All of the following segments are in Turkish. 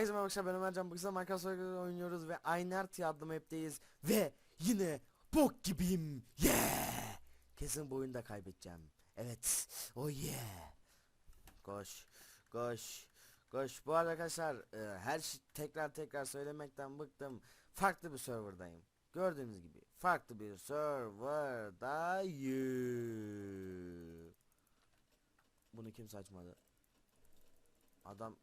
Herkese merhaba arkadaşlar ben Ömercan. Bugün Minecraft oynuyoruz ve Aynert adlı map'teyiz. Ve yine bok gibiyim. Yeah! Kesin bu oyunda kaybedeceğim. Evet. Oh yeah. Koş. Koş. Koş. Bu arada arkadaşlar e, her şey tekrar tekrar söylemekten bıktım. Farklı bir serverdayım. Gördüğünüz gibi farklı bir serverdayım. Bunu kim saçmadı? Adam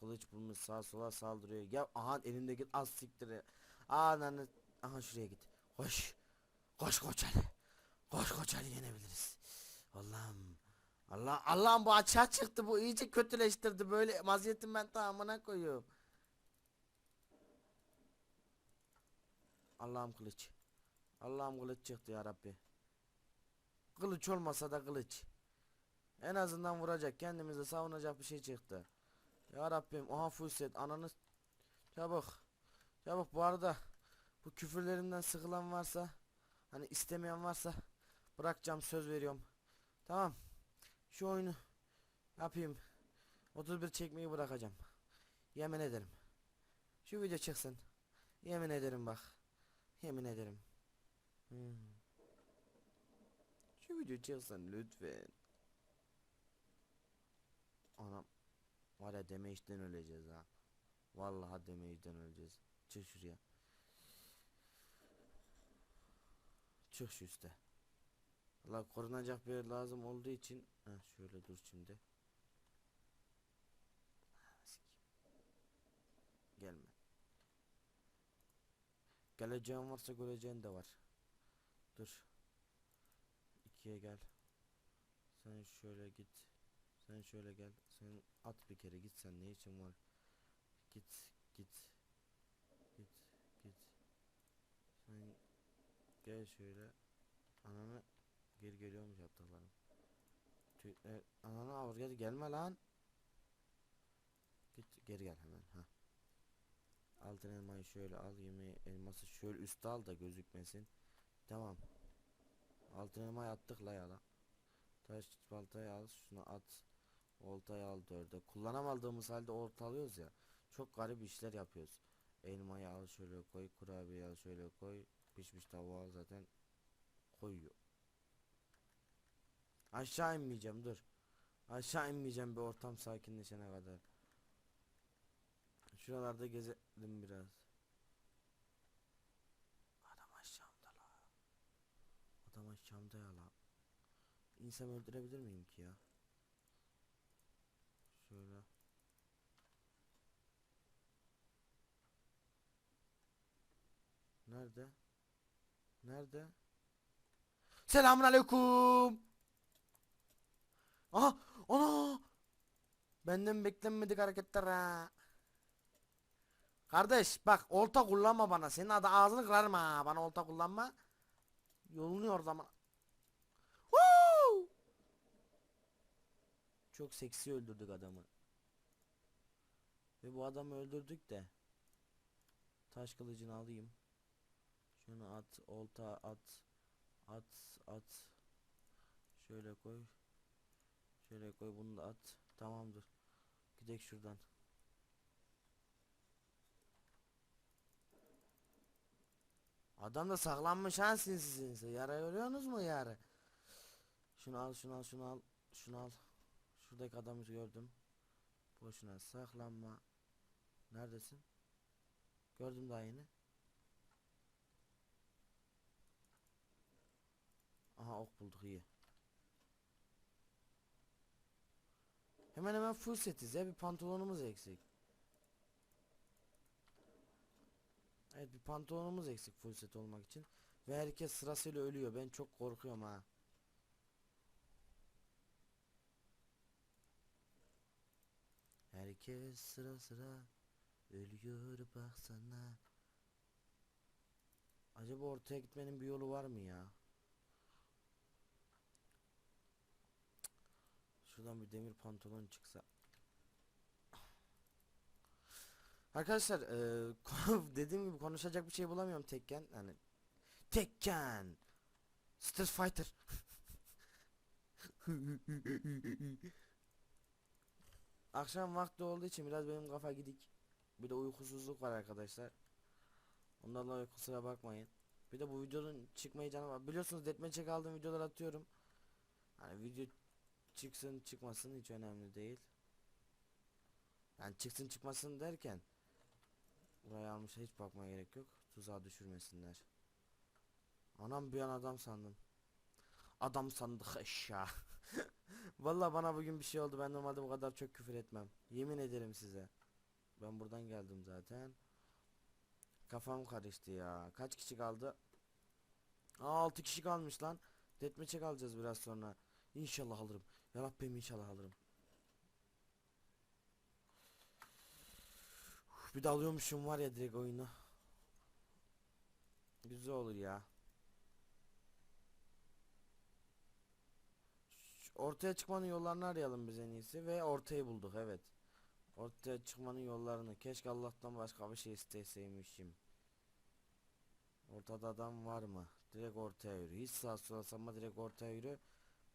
kılıç bulmuş sağa sola saldırıyor. Ya aha elindeki az siktir. Ananı aha şuraya git. Koş. Koş koç Ali. Koş koç Ali yenebiliriz. Allah'ım. Allah Allah'ım bu açığa çıktı bu iyice kötüleştirdi böyle maziyetim ben tamamına koyuyorum. Allah'ım kılıç. Allah'ım kılıç çıktı ya Rabbi. Kılıç olmasa da kılıç. En azından vuracak kendimizi savunacak bir şey çıktı. Ya Rabbim oha full set ananı çabuk çabuk. Bu arada bu küfürlerimden sıkılan varsa hani istemeyen varsa bırakacağım söz veriyorum. Tamam şu oyunu yapayım. 31 çekmeyi bırakacağım. Yemin ederim. Şu video çıksın. Yemin ederim bak. Yemin ederim. Hmm. şu video çıksın lütfen. Anam Var ya demeçten öleceğiz ha. Vallahi demeçten öleceğiz. Çık şuraya. Çık şu üste. Allah korunacak bir yer lazım olduğu için ha şöyle dur şimdi. Gelme. Geleceğin varsa göreceğin de var. Dur. İkiye gel. Sen şöyle git. Sen şöyle gel. Sen at bir kere git sen ne için var? Git git. Git git. Sen gel şöyle. Ananı geri geliyormuş yaptıklarım. Tüy, e, ananı gel gelme lan. Git geri gel hemen ha. Altın elmayı şöyle al yemeği elması şöyle üstte al da gözükmesin. Tamam. Altın elmayı attık la yala. Taş baltayı al şunu at. Oltayı al dörde. Kullanamadığımız halde olta alıyoruz ya. Çok garip işler yapıyoruz. Elmayı al şöyle koy. Kurabiye al şöyle koy. Pişmiş tavuğu al zaten koyuyor. Aşağı inmeyeceğim dur. Aşağı inmeyeceğim bir ortam sakinleşene kadar. Şuralarda gezelim biraz. Adam aşağımda la. Adam aşağımda ya la. İnsan öldürebilir miyim ki ya? Şöyle. Nerede? Nerede? Selamun aleyküm. Aha! Ana! Benden beklenmedik hareketler ha. Kardeş bak olta kullanma bana. Senin adı ağzını kırarım ha. Bana olta kullanma. Yolunuyor zaman. Çok seksi öldürdük adamı. Ve bu adamı öldürdük de. Taş kılıcını alayım. Şunu at, olta at. At, at. Şöyle koy. Şöyle koy bunu da at. Tamamdır. Gidek şuradan. Adam da saklanmış ha sinsi sinsi. Yara görüyorsunuz mu yarı? Şunu al, şunu al, şunu al, şunu al. Şuradaki adamı gördüm. Boşuna saklanma. Neredesin? Gördüm daha yeni. Aha ok bulduk iyi. Hemen hemen full setiz ya bir pantolonumuz eksik. Evet bir pantolonumuz eksik full set olmak için. Ve herkes sırasıyla ölüyor. Ben çok korkuyorum ha. Herkes sıra sıra ölüyor baksana. Acaba ortaya gitmenin bir yolu var mı ya? Şuradan bir demir pantolon çıksa. Arkadaşlar eee, dediğim gibi konuşacak bir şey bulamıyorum tekken hani Tekken Street Fighter Akşam vakti olduğu için biraz benim kafa gidik Bir de uykusuzluk var arkadaşlar. Ondan dolayı kusura bakmayın. Bir de bu videonun çıkmayacağını var. Biliyorsunuz deathmatch'e aldığım videolar atıyorum. Hani video çıksın çıkmasın hiç önemli değil. Yani çıksın çıkmasın derken buraya almış hiç bakmaya gerek yok. Tuzağa düşürmesinler. Anam bir an adam sandım. Adam sandık eşya. Vallahi bana bugün bir şey oldu. Ben normalde bu kadar çok küfür etmem. Yemin ederim size. Ben buradan geldim zaten. Kafam karıştı ya. Kaç kişi kaldı? Aa 6 kişi kalmış lan. Deathmatch'e kalacağız biraz sonra. İnşallah alırım. Ya Rabbim inşallah alırım. Bir de alıyormuşum var ya direkt oyunu. Güzel olur ya. Ortaya çıkmanın yollarını arayalım biz en iyisi ve ortayı bulduk evet. Ortaya çıkmanın yollarını keşke Allah'tan başka bir şey isteseymişim. Ortada adam var mı? Direkt ortaya yürü. Hiç sağa sola sapma direkt ortaya yürü.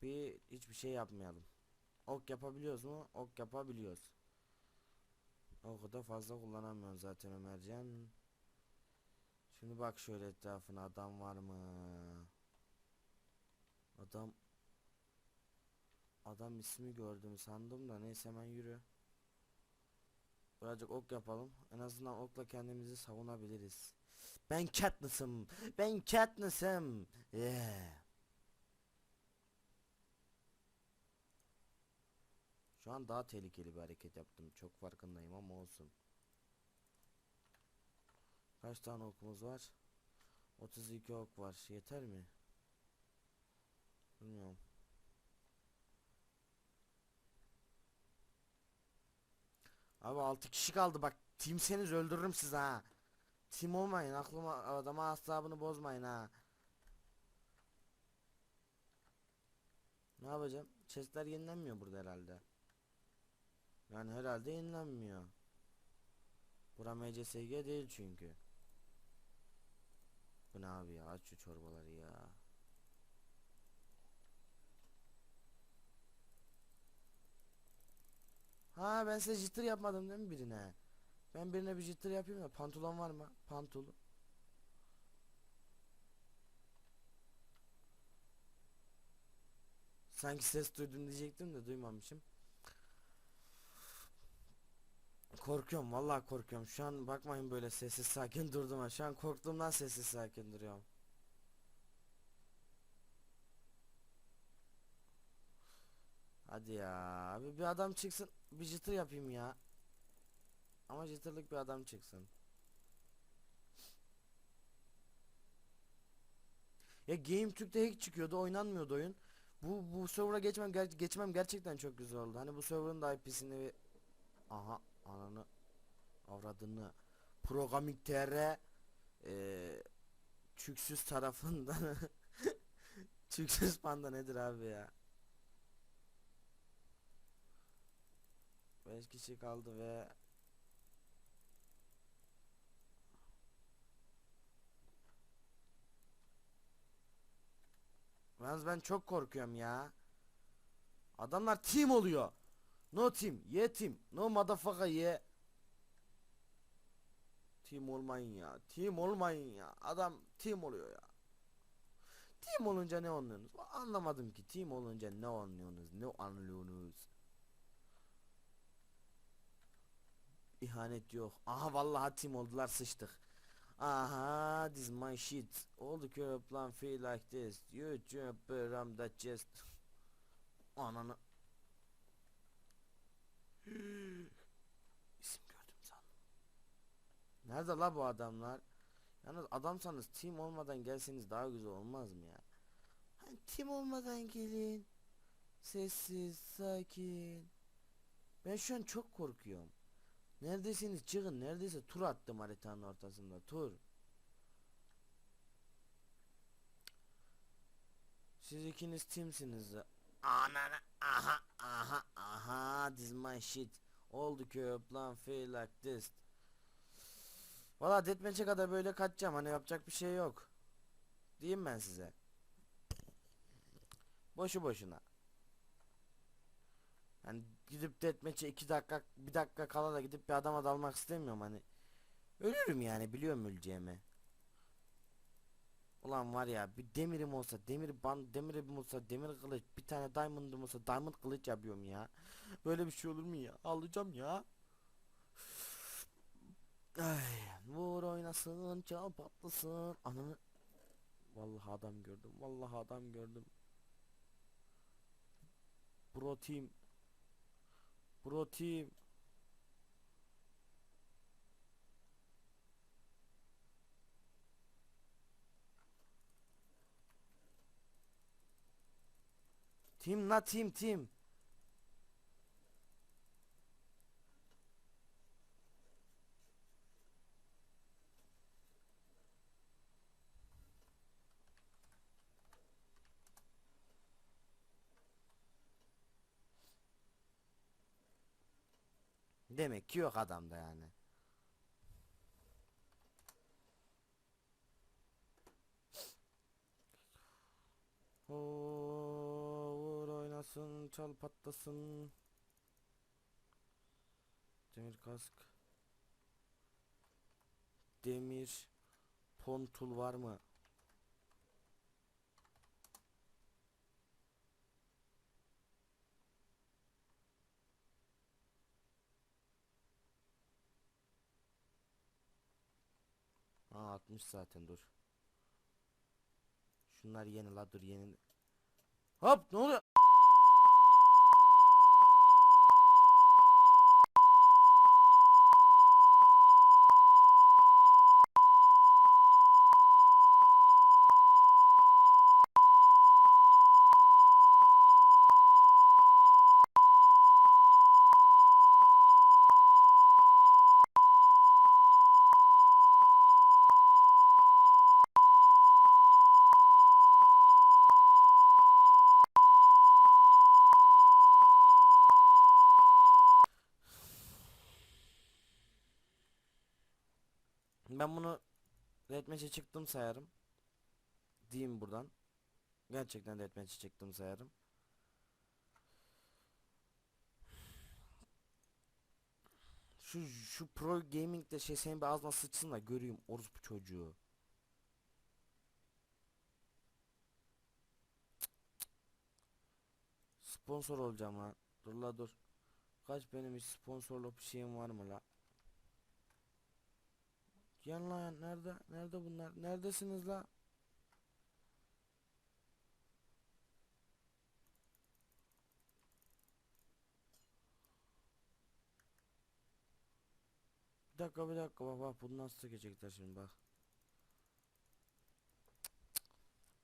Bir hiçbir şey yapmayalım. Ok yapabiliyoruz mu? Ok yapabiliyoruz. Oku da fazla kullanamıyoruz zaten Ömercan. Şimdi bak şöyle etrafına adam var mı? Adam Adam ismi gördüm sandım da neyse hemen yürü. Birazcık ok yapalım. En azından okla kendimizi savunabiliriz. Ben Katniss'ım. Ben Katniss'ım. Yeah. Şu an daha tehlikeli bir hareket yaptım. Çok farkındayım ama olsun. Kaç tane okumuz var? 32 ok var. Yeter mi? Bilmiyorum. Abi 6 kişi kaldı bak. Timseniz öldürürüm sizi ha. Tim olmayın. Aklıma adama asabını bozmayın ha. Ne yapacağım? Chestler yenilenmiyor burada herhalde. Yani herhalde yenilenmiyor. Bura MCSG değil çünkü. Bu ne abi ya? Aç şu çorbaları ya. Ha ben size jitter yapmadım değil mi birine? Ben birine bir jitter yapayım da pantolon var mı? Pantolon. Sanki ses duydum diyecektim de duymamışım. Korkuyorum vallahi korkuyorum. Şu an bakmayın böyle sessiz sakin durdum ha. Şu an korktuğumdan sessiz sakin duruyorum. Hadi ya. Abi bir adam çıksın. Bir jitter yapayım ya. Ama jitterlık bir adam çıksın. Ya Game Türk'te hack çıkıyordu, oynanmıyordu oyun. Bu bu server'a geçmem ger- geçmem gerçekten çok güzel oldu. Hani bu server'ın da IP'sini bir aha ananı avradını Programming TR eee Çüksüz tarafından Çüksüz panda nedir abi ya? 5 kişi kaldı ve Yalnız ben çok korkuyorum ya. Adamlar team oluyor. No team, ye team. No motherfucker ye. Team olmayın ya. Team olmayın ya. Adam team oluyor ya. Team olunca ne anlıyorsunuz? Anlamadım ki. Team olunca ne anlıyorsunuz? Ne anlıyorsunuz? İhanet yok. Aha vallahi team oldular sıçtık. Aha this my shit. All the plan feel like this. You jump around that chest. Ananı. İsim gördüm sandım. Nerede la bu adamlar? Yalnız adamsanız team olmadan gelseniz daha güzel olmaz mı ya? Hani team olmadan gelin. Sessiz, sakin. Ben şu an çok korkuyorum. Neredesiniz çıkın neredeyse tur attım haritanın ortasında tur. Siz ikiniz timsiniz. Anana aha aha aha this my shit. The curve plan feel like this. Valla deathmatch'e kadar böyle kaçacağım hani yapacak bir şey yok. Diyeyim ben size. Boşu boşuna. Yani gidip deathmatch'e 2 dakika bir dakika kala da gidip bir adama dalmak istemiyorum hani. Ölürüm yani biliyorum öleceğimi. Ulan var ya bir demirim olsa demir ban demirim olsa demir kılıç bir tane diamond'ım olsa diamond kılıç yapıyorum ya. Böyle bir şey olur mu ya? Alacağım ya. Ay, vur oynasın, çal patlasın. Ananı Vallahi adam gördüm. Vallahi adam gördüm. Bro team. Bro team. Team la team team. Demek ki yok adamda yani. Oo, vur oynasın, çal patlasın. Demir kask. Demir pontul var mı? Aa 60 zaten dur. Şunlar yeni la dur yeni. Hop ne oluyor? Ben bunu deathmatch'e çıktım sayarım. Diyeyim buradan. Gerçekten deathmatch'e çıktım sayarım. Şu şu pro gaming de şey senin bir ağzına sıçsın da göreyim orospu çocuğu. Sponsor olacağım ha. Dur la dur. Kaç benim hiç sponsorluk bir şeyim var mı la? Yan la yan nerede? Nerede bunlar? Neredesiniz la? Bir dakika bir dakika bak bak bunu nasıl çekecekler şimdi bak.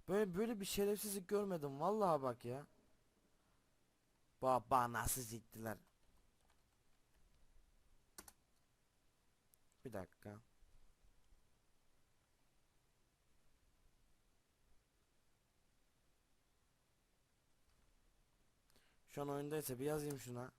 Böyle böyle bir şerefsizlik görmedim vallahi bak ya. Baba nasıl zittiler. Bir dakika. Şu an oyundaysa bir yazayım şuna.